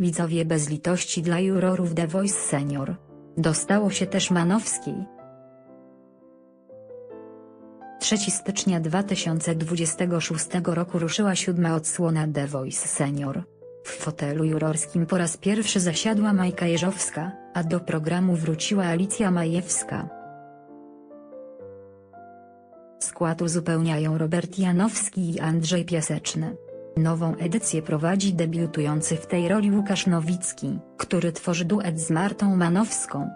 Widzowie bez litości dla jurorów The Voice Senior. Dostało się też Manowskiej. 3 stycznia 2026 roku ruszyła siódma odsłona The Voice Senior. W fotelu jurorskim po raz pierwszy zasiadła Majka Jeżowska, a do programu wróciła Alicja Majewska. Skład uzupełniają Robert Janowski i Andrzej Piaseczny. Nową edycję prowadzi debiutujący w tej roli Łukasz Nowicki, który tworzy duet z Martą Manowską.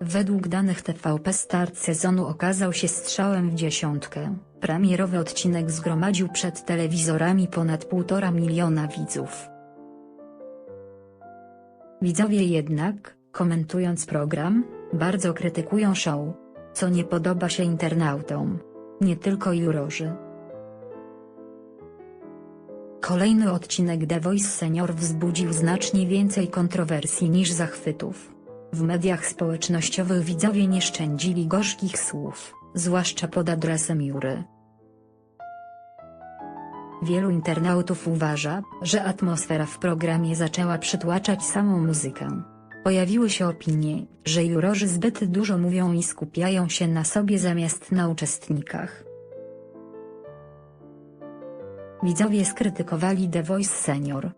Według danych TVP start sezonu okazał się strzałem w dziesiątkę. Premierowy odcinek zgromadził przed telewizorami ponad 1,5 miliona widzów. Widzowie jednak, komentując program, bardzo krytykują show, co nie podoba się internautom. Nie tylko jurorzy. Kolejny odcinek The Voice Senior wzbudził znacznie więcej kontrowersji niż zachwytów. W mediach społecznościowych widzowie nie szczędzili gorzkich słów, zwłaszcza pod adresem Jury. Wielu internautów uważa, że atmosfera w programie zaczęła przytłaczać samą muzykę. Pojawiły się opinie, że jurorzy zbyt dużo mówią i skupiają się na sobie zamiast na uczestnikach. Widzowie skrytykowali The Voice Senior.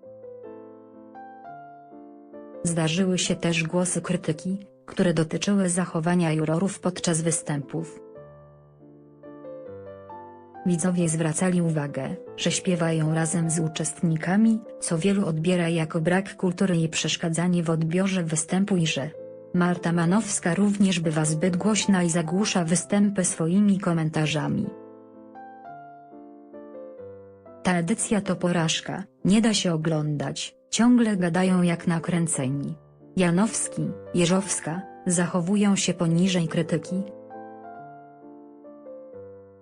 Zdarzyły się też głosy krytyki, które dotyczyły zachowania jurorów podczas występów. Widzowie zwracali uwagę, że śpiewają razem z uczestnikami, co wielu odbiera jako brak kultury i przeszkadzanie w odbiorze występu i że Marta Manowska również bywa zbyt głośna i zagłusza występy swoimi komentarzami. Ta edycja to porażka, nie da się oglądać, ciągle gadają jak nakręceni. Janowski, Jeżowska, zachowują się poniżej krytyki.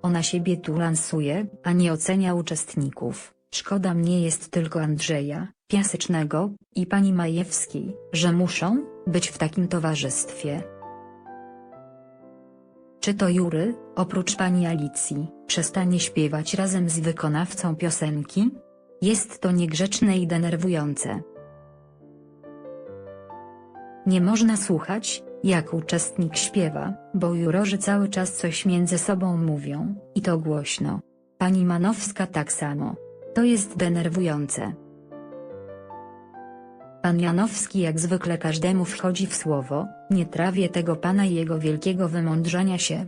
Ona siebie tu lansuje, a nie ocenia uczestników. Szkoda mnie jest tylko Andrzeja, Piasecznego, i pani Majewskiej, że muszą być w takim towarzystwie. Czy to Jury, oprócz pani Alicji, przestanie śpiewać razem z wykonawcą piosenki? Jest to niegrzeczne i denerwujące. Nie można słuchać, jak uczestnik śpiewa, bo jurorzy cały czas coś między sobą mówią, i to głośno. Pani Manowska tak samo. To jest denerwujące. Pan Janowski jak zwykle każdemu wchodzi w słowo, nie trawię tego pana i jego wielkiego wymądrzania się.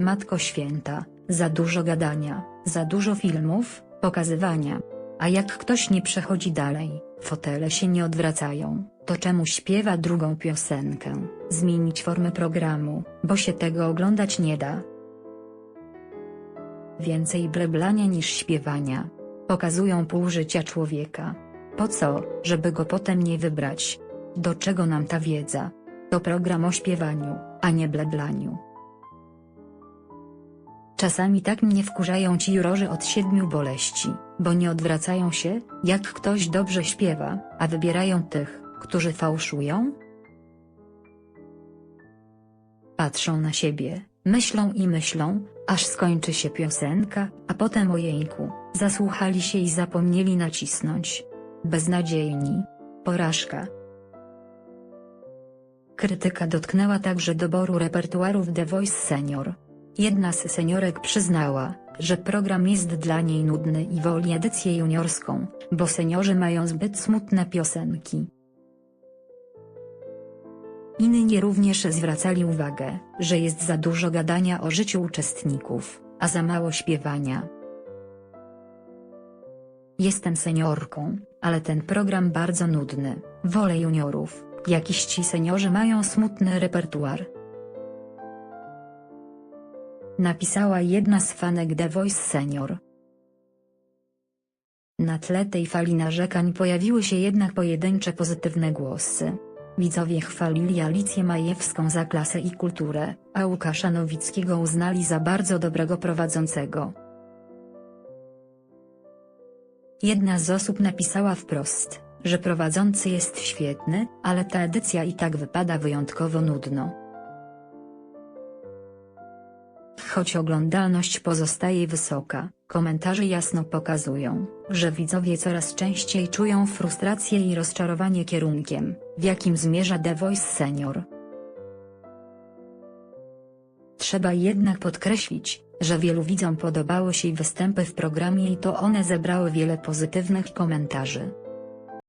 Matko Święta, za dużo gadania, za dużo filmów, pokazywania. A jak ktoś nie przechodzi dalej, fotele się nie odwracają, to czemu śpiewa drugą piosenkę, zmienić formę programu, bo się tego oglądać nie da. Więcej bleblania niż śpiewania. Pokazują pół życia człowieka. Po co, żeby go potem nie wybrać? Do czego nam ta wiedza? To program o śpiewaniu, a nie bleblaniu. Czasami tak mnie wkurzają ci jurorzy od siedmiu boleści, bo nie odwracają się, jak ktoś dobrze śpiewa, a wybierają tych, którzy fałszują? Patrzą na siebie, myślą i myślą, aż skończy się piosenka, a potem ojeńku, zasłuchali się i zapomnieli nacisnąć. Beznadziejni. Porażka. Krytyka dotknęła także doboru repertuarów The Voice Senior. Jedna z seniorek przyznała, że program jest dla niej nudny i woli edycję juniorską, bo seniorzy mają zbyt smutne piosenki. Inni również zwracali uwagę, że jest za dużo gadania o życiu uczestników, a za mało śpiewania. Jestem seniorką, ale ten program bardzo nudny, wolę juniorów, jakiś ci seniorzy mają smutny repertuar. Napisała jedna z fanek The Voice Senior. Na tle tej fali narzekań pojawiły się jednak pojedyncze pozytywne głosy. Widzowie chwalili Alicję Majewską za klasę i kulturę, a Łukasza Nowickiego uznali za bardzo dobrego prowadzącego. Jedna z osób napisała wprost, że prowadzący jest świetny, ale ta edycja i tak wypada wyjątkowo nudno. Choć oglądalność pozostaje wysoka, komentarze jasno pokazują, że widzowie coraz częściej czują frustrację i rozczarowanie kierunkiem, w jakim zmierza The Voice Senior. Trzeba jednak podkreślić, że wielu widzom podobały się występy w programie i to one zebrały wiele pozytywnych komentarzy.